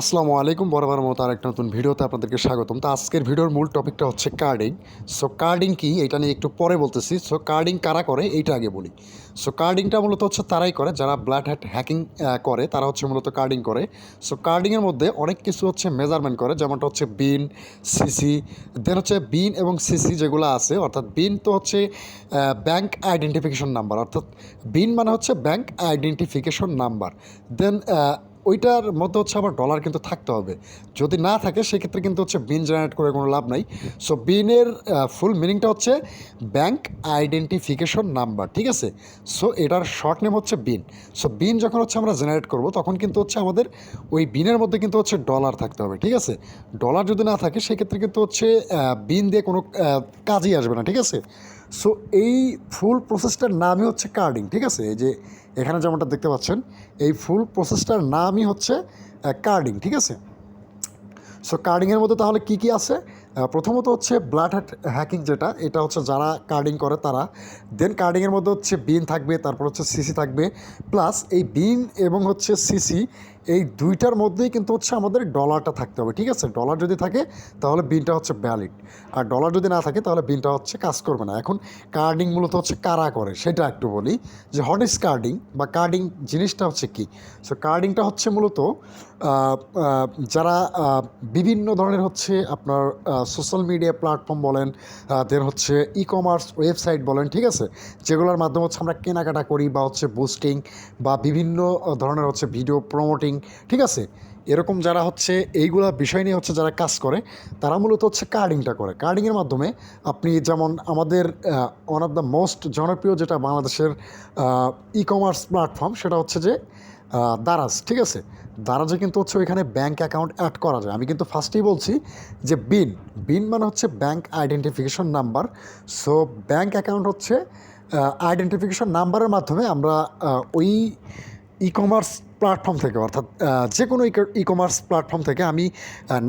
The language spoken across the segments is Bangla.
আসসালামু আলাইকুম বরাবর মতো আর একটা নতুন ভিডিওতে আপনাদেরকে স্বাগতম। তো আজকের ভিডিওর মূল টপিকটা হচ্ছে কার্ডিং সো কার্ডিং কি? এটা নিয়ে একটু পরে বলতেছি। সো কার্ডিং কারা করে? এইটা আগে বলি। সো কার্ডিংটা মূলত হচ্ছে তারাই করে। যারা ব্লাড হ্যাট হ্যাকিং করে, তারা হচ্ছে মূলত কার্ডিং করে। সো কার্ডিংয়ের মধ্যে অনেক কিছু হচ্ছে মেজারমেন্ট করে। যেমনটা হচ্ছে বিন সিসি দেন হচ্ছে বিন এবং সিসি যেগুলো আছে। অর্থাৎ বিন তো হচ্ছে ব্যাংক আইডেন্টিফিকেশন নাম্বার অর্থাৎ বিন মানে হচ্ছে ব্যাংক আইডেন্টিফিকেশন নাম্বার দেন ওইটার মধ্যে হচ্ছে আবার ডলার কিন্তু থাকতে হবে। যদি না থাকে, সেক্ষেত্রে কিন্তু হচ্ছে বিন জেনারেট করে কোনো লাভ নাই। সো বিনের ফুল মিনিংটা হচ্ছে ব্যাংক আইডেন্টিফিকেশন নাম্বার ঠিক আছে? সো এটার শর্ট নেম হচ্ছে বিন সো বিন যখন হচ্ছে আমরা জেনারেট করব, তখন কিন্তু হচ্ছে আমাদের ওই বিনের মধ্যে কিন্তু হচ্ছে ডলার থাকতে হবে, ঠিক আছে? ডলার যদি না থাকে, সেক্ষেত্রে কিন্তু হচ্ছে বিন দিয়ে কোনো কাজই আসবে না, ঠিক আছে? সো এই ফুল প্রসেসটার নামই হচ্ছে কার্ডিং ঠিক আছে? এই যে এখানে যেমনটা দেখতে পাচ্ছেন, এই ফুল প্রসেসটার নামই হচ্ছে কার্ডিং ঠিক আছে? সো কার্ডিংয়ের মধ্যে তাহলে কি কি আছে? প্রথমত হচ্ছে ব্লাড হ্যাকিং যেটা, এটা হচ্ছে যারা কার্ডিং করে তারা। দেন কার্ডিংয়ের মধ্যে হচ্ছে বিন থাকবে, তারপর হচ্ছে সিসি থাকবে। প্লাস এই বিন এবং হচ্ছে সিসি এই দুইটার মধ্যেই কিন্তু হচ্ছে আমাদের ডলারটা থাকতে হবে, ঠিক আছে? ডলার যদি থাকে, তাহলে বিনটা হচ্ছে ভ্যালিড আর ডলার যদি না থাকে, তাহলে বিনটা হচ্ছে কাজ করবে না। এখন কার্ডিং মূলত হচ্ছে কারা করে, সেটা একটু বলি। যে হট ইস কার্ডিং বা কার্ডিং জিনিসটা হচ্ছে কি? সো কার্ডিংটা হচ্ছে মূলত যারা বিভিন্ন ধরনের হচ্ছে আপনার সোশ্যাল মিডিয়া প্ল্যাটফর্ম বলেন দেন হচ্ছে ই কমার্স ওয়েবসাইট বলেন, ঠিক আছে? যেগুলোর মাধ্যমে হচ্ছে আমরা কেনাকাটা করি বা হচ্ছে বুস্টিং বা বিভিন্ন ধরনের হচ্ছে ভিডিও প্রমোটিং ঠিক আছে? এরকম যারা হচ্ছে এইগুলা বিষয় নিয়ে হচ্ছে যারা কাজ করে, তারা মূলত হচ্ছে কার্ডিংটা করে। কার্ডিংয়ের মাধ্যমে আপনি যেমন আমাদের ওয়ান অফ দ্য মোস্ট জনপ্রিয় যেটা বাংলাদেশের ই কমার্স প্ল্যাটফর্ম সেটা হচ্ছে যে দারাজ, ঠিক আছে? দারাজে কিন্তু হচ্ছে ওইখানে ব্যাঙ্ক অ্যাকাউন্ট অ্যাড করা যায়। আমি কিন্তু ফার্স্টেই বলছি যে বিন বিন মানে হচ্ছে bank identification number so bank account হচ্ছে আইডেন্টিফিকেশন নাম্বারের মাধ্যমে আমরা ওই ই কমার্স প্ল্যাটফর্ম থেকে, অর্থাৎ যে কোনো ই কমার্স প্ল্যাটফর্ম থেকে আমি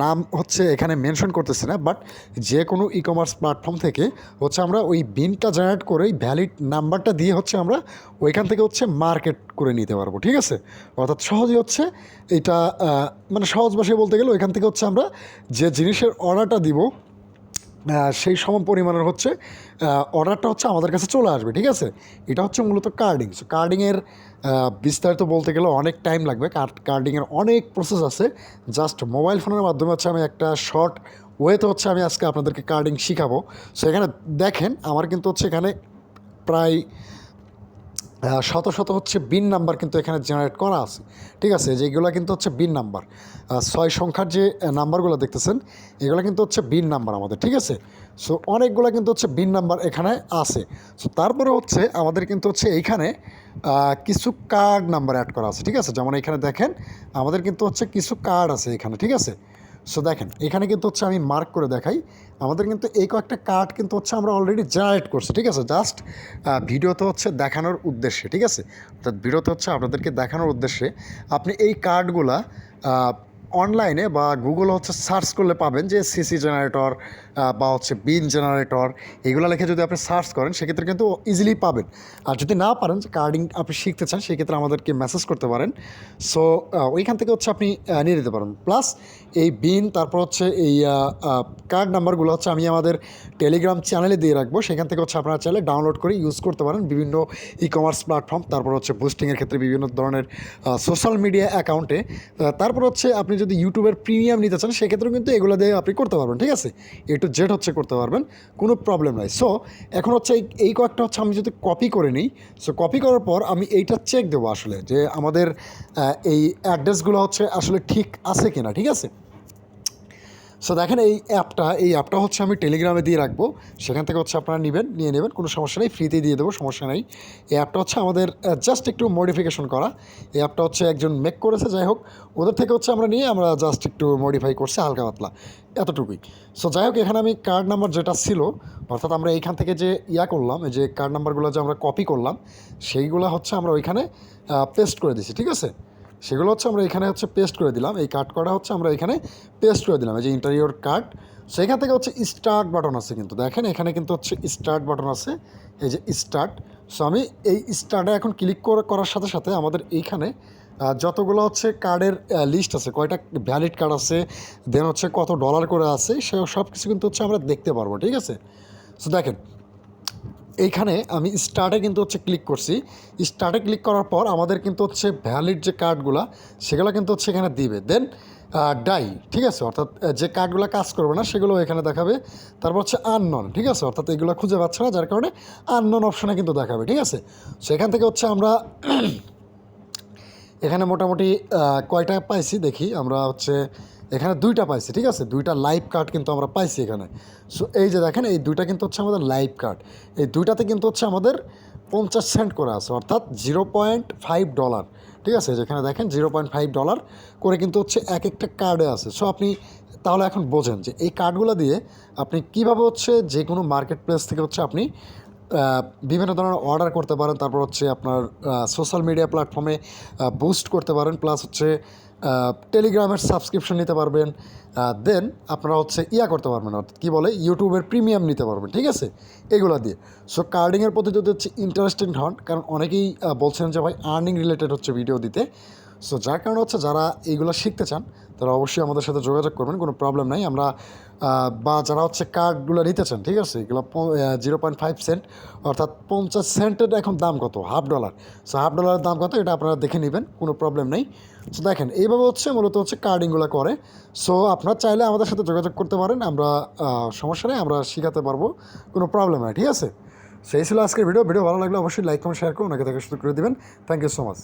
নাম হচ্ছে এখানে মেনশন করতেছি না বাট যে কোনো ই কমার্স প্ল্যাটফর্ম থেকে হচ্ছে আমরা ওই বিনটা জেনারেট করে ভ্যালিড নাম্বারটা দিয়ে হচ্ছে আমরা ওইখান থেকে হচ্ছে মার্কেট করে নিতে পারব, ঠিক আছে? অর্থাৎ সহজেই হচ্ছে এটা মানে সহজ ভাষায় বলতে গেলে ওইখান থেকে হচ্ছে আমরা যে জিনিসের অর্ডারটা দিব সেই সম পরিমাণের হচ্ছে অর্ডারটা হচ্ছে আমাদের কাছে চলে আসবে, ঠিক আছে? এটা হচ্ছে মূলত কার্ডিং সো কার্ডিংয়ের বিস্তারিত বলতে গেলে অনেক টাইম লাগবে। কার্ডিংয়ের অনেক প্রসেস আছে। জাস্ট মোবাইল ফোনের মাধ্যমে হচ্ছে আমি একটা শর্ট ওয়েতে হচ্ছে আমি আজকে আপনাদেরকে কার্ডিং শেখাবো। সো এখানে দেখেন, আমার কিন্তু হচ্ছে এখানে প্রায় শত শত হচ্ছে বিন নাম্বার কিন্তু এখানে জেনারেট করা আছে। ঠিক আছে? যেগুলো কিন্তু হচ্ছে বিন নাম্বার। ছয় সংখ্যার যে নাম্বারগুলো দেখতেছেন, এগুলো কিন্তু হচ্ছে বিন নাম্বার আমাদের। ঠিক আছে? সো অনেকগুলো কিন্তু হচ্ছে বিন নাম্বার এখানে আছে। সো তারপরে হচ্ছে আমাদের কিন্তু হচ্ছে এইখানে কিছু কার্ড নাম্বার অ্যাড করা আছে। ঠিক আছে? যেমন এখানে দেখেন, আমাদের কিন্তু হচ্ছে কিছু কার্ড আছে এখানে। ঠিক আছে? সো দেখেন, এখানে কিন্তু হচ্ছে আমি মার্ক করে দেখাই। আমাদের কিন্তু এই কয়েকটা কার্ড কিন্তু হচ্ছে আমরা অলরেডি জেনারেট করছি, ঠিক আছে? জাস্ট ভিডিওতে হচ্ছে দেখানোর উদ্দেশ্যে, ঠিক আছে? অর্থাৎ ভিডিওতে হচ্ছে আপনাদেরকে দেখানোর উদ্দেশ্যে আপনি এই কার্ডগুলা অনলাইনে বা গুগল হচ্ছে সার্চ করলে পাবেন যে সিসি জেনারেটর বা হচ্ছে বিন জেনারেটর, এগুলো লিখে যদি আপনি সার্চ করেন, সেক্ষেত্রে কিন্তু ইজিলি পাবেন। আর যদি না পারেন কার্ডিং আপনি শিখতে চান, সেক্ষেত্রে আমাদেরকে মেসেজ করতে পারেন। সো ওইখান থেকে হচ্ছে আপনি নিয়ে নিতে পারেন। প্লাস এই বিন, তারপর হচ্ছে এই কার্ড নাম্বারগুলো হচ্ছে আমি আমাদের টেলিগ্রাম চ্যানেলে দিয়ে রাখব। সেখান থেকে হচ্ছে আপনারা চাইলে ডাউনলোড করে ইউজ করতে পারেন বিভিন্ন ই কমার্স প্ল্যাটফর্ম তারপর হচ্ছে বুস্টিংয়ের ক্ষেত্রে বিভিন্ন ধরনের সোশ্যাল মিডিয়া অ্যাকাউন্টে তারপর হচ্ছে আপনি যদি ইউটিউবের প্রিমিয়াম নিতে চান, সেক্ষেত্রেও কিন্তু এগুলো দিয়ে আপনি করতে পারবেন, ঠিক আছে? এ টু জেড হচ্ছে করতে পারবেন, কোনো প্রবলেম নাই। সো এখন হচ্ছে এই এই কয়েকটা হচ্ছে আমি যদি কপি করে নিই সো কপি করার পর আমি এইটা চেক দেবো আসলে যে আমাদের এই অ্যাড্রেসগুলো হচ্ছে আসলে ঠিক আছে কিনা, ঠিক আছে? সো দেখেন এই অ্যাপটা এই অ্যাপটা হচ্ছে আমি টেলিগ্রামে দিয়ে রাখব। সেখান থেকে হচ্ছে আপনারা নেবেন, নিয়ে নেবেন, কোনো সমস্যা নেই ফ্রিতেই দিয়ে দেবো, সমস্যা নেই। এই অ্যাপটা হচ্ছে আমাদের জাস্ট একটু মডিফিকেশন করা। এই অ্যাপটা হচ্ছে একজন মেক করেছে, যাই হোক। ওদের থেকে হচ্ছে আমরা নিয়ে আমরা জাস্ট একটু মডিফাই করছি, হালকা পাতলা, এতটুকুই। সো যাই হোক, এখানে আমি কার্ড নাম্বার যেটা ছিল, অর্থাৎ আমরা এইখান থেকে যে ইয়া করলাম যে কার্ড নাম্বারগুলো যে আমরা কপি করলাম, সেইগুলো হচ্ছে আমরা ওইখানে পেস্ট করে দিছি, ঠিক আছে? সেগুলো হচ্ছে আমরা এখানে হচ্ছে পেস্ট করে দিলাম। এই কার্ড করা হচ্ছে আমরা এখানে পেস্ট করে দিলাম। এই যে ইন্টারিয়র কার্ড সেখান থেকে হচ্ছে স্টার্ট বাটন আছে কিন্তু। দেখেন এখানে কিন্তু হচ্ছে স্টার্ট বাটন আছে। এই যে স্টার্ট সো আমি এই স্টার্টে এখন ক্লিক করার সাথে সাথে আমাদের এইখানে যতগুলো হচ্ছে কার্ডের লিস্ট আছে, কয়টা ভ্যালিড কার্ড আছে দেন হচ্ছে কত ডলার করে আছে, সে সব কিছু কিন্তু হচ্ছে আমরা দেখতে পারব, ঠিক আছে? সো দেখেন এইখানে আমি স্টার্টে কিন্তু হচ্ছে ক্লিক করছি। স্টার্টে ক্লিক করার পর আমাদের কিন্তু হচ্ছে ভ্যালিড যে কার্ডগুলো সেগুলো কিন্তু হচ্ছে এখানে দিবে। দেন ডাই ঠিক আছে? অর্থাৎ যে কার্ডগুলো কাজ করবে না, সেগুলো এখানে দেখাবে। তারপর হচ্ছে আননন ঠিক আছে? অর্থাৎ এগুলো খুঁজে পাচ্ছে না, যার কারণে আননন অপশানে কিন্তু দেখাবে, ঠিক আছে? সেখান থেকে হচ্ছে আমরা এখানে মোটামুটি কয়টা পাইছি দেখি, আমরা হচ্ছে এখানে দুইটা পাইছি, ঠিক আছে? দুইটা লাইভ কার্ড কিন্তু আমরা পাইছি এখানে। সো এই যে দেখেন, এই দুইটা কিন্তু হচ্ছে আমাদের লাইভ কার্ড এই দুইটাতে কিন্তু হচ্ছে আমাদের পঞ্চাশ সেন্ট করে আছে, অর্থাৎ জিরো পয়েন্ট ফাইভ ডলার ঠিক আছে? যেখানে দেখেন জিরো পয়েন্ট ফাইভ ডলার করে কিন্তু হচ্ছে এক একটা কার্ডে আছে। সো আপনি তাহলে এখন বোঝেন যে এই কার্ডগুলো দিয়ে আপনি কীভাবে হচ্ছে যে কোনো মার্কেট প্লেস থেকে হচ্ছে আপনি বিভিন্ন ধরনের অর্ডার করতে পারেন, তারপর হচ্ছে আপনার সোশ্যাল মিডিয়া প্ল্যাটফর্মে বুস্ট করতে পারেন প্লাস হচ্ছে টেলিগ্রামের সাবস্ক্রিপশন নিতে পারবেন দেন আপনারা হচ্ছে ইয়া করতে পারবেন, অর্থাৎ কী বলে ইউটিউবের প্রিমিয়াম নিতে পারবেন, ঠিক আছে? এগুলো দিয়ে। সো কার্ডিংয়ের প্রতি যদি হচ্ছে ইন্টারেস্টিং হন, কারণ অনেকেই বলছেন যে ভাই আর্নিং রিলেটেড হচ্ছে ভিডিও দিতে। সো যার কারণে হচ্ছে যারা এইগুলো শিখতে চান, তারা অবশ্যই আমাদের সাথে যোগাযোগ করবেন, কোনো প্রবলেম নাই। আমরা বা যারা হচ্ছে কার্ডগুলো নিতে চান, ঠিক আছে? এগুলো জিরো পয়েন্ট ফাইভ সেন্ট অর্থাৎ পঞ্চাশ সেন্টের এখন দাম কত? হাফ ডলার সো হাফ ডলারের দাম কত? এটা আপনারা দেখে নেবেন, কোনো প্রবলেম নেই। সো দেখেন, এইভাবে হচ্ছে মূলত হচ্ছে কার্ডিংগুলো করে। সো আপনারা চাইলে আমাদের সাথে যোগাযোগ করতে পারেন, আমরা সমস্যা নেই, আমরা শেখাতে পারব, কোনো প্রবলেম নাই, ঠিক আছে? সেই ছিল আজকের ভিডিও ভিডিও ভালো লাগলে অবশ্যই লাইক কমেন্ট শেয়ার করুন ওনাকে থেকে শুরু করে দেবেন। Thank you so much